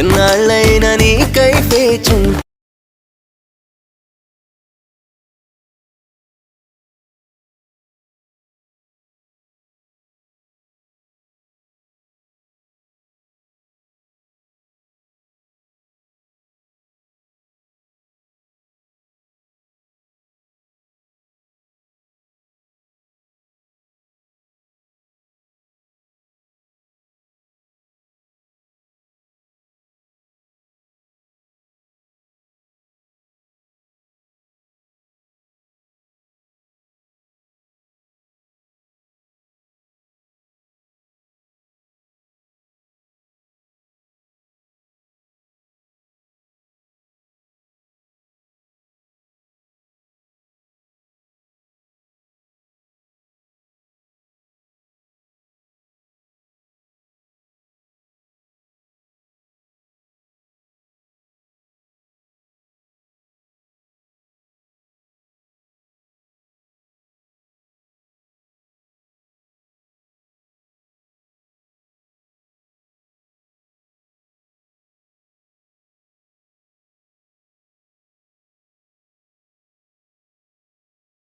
என்னாళ్ళైనా నీ కై ఫేచు